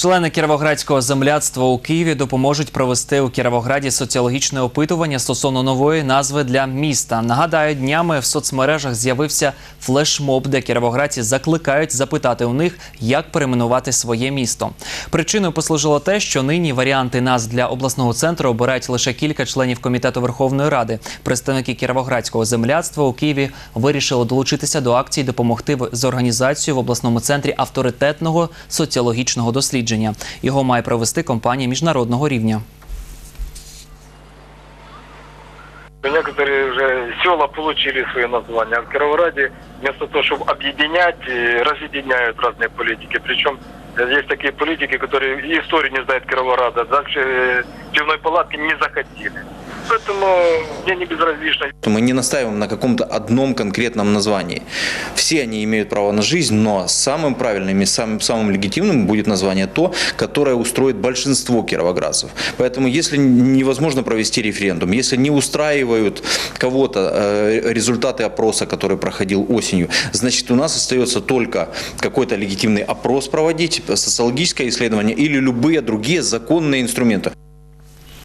Члени Кіровоградського земляцтва у Києві допоможуть провести у Кіровограді соціологічне опитування стосовно нової назви для міста. Нагадаю, днями в соцмережах з'явився флешмоб, де кіровоградці закликають запитати у них, як перейменувати своє місто. Причиною послужило те, що нині варіанти назв для обласного центру обирають лише кілька членів комітету Верховної Ради. Представники Кіровоградського земляцтва у Києві вирішили долучитися до акції, допомогти з організацією в обласному центрі авторитетного соціологічного дослідження Його має провести компанія міжнародного рівня. Некоторые уже села получили свои названия. А в Кировограде вместо того, чтобы объединять, э, разъединяют разные политики. Причем э, есть такие политики, которые и историю не знают Кировограда, дальше э, пивной палатки не захотели. Поэтому мне не безразлично. Мы не настаиваем на каком-то одном конкретном названии. Все они имеют право на жизнь, но самым правильным и самым, самым легитимным будет название то, которое устроит большинство кировоградцев. Поэтому если невозможно провести референдум, если не устраивают кого-то э, результаты опроса, который проходил осенью, значит у нас остается только какой-то легитимный опрос проводить, социологическое исследование или любые другие законные инструменты.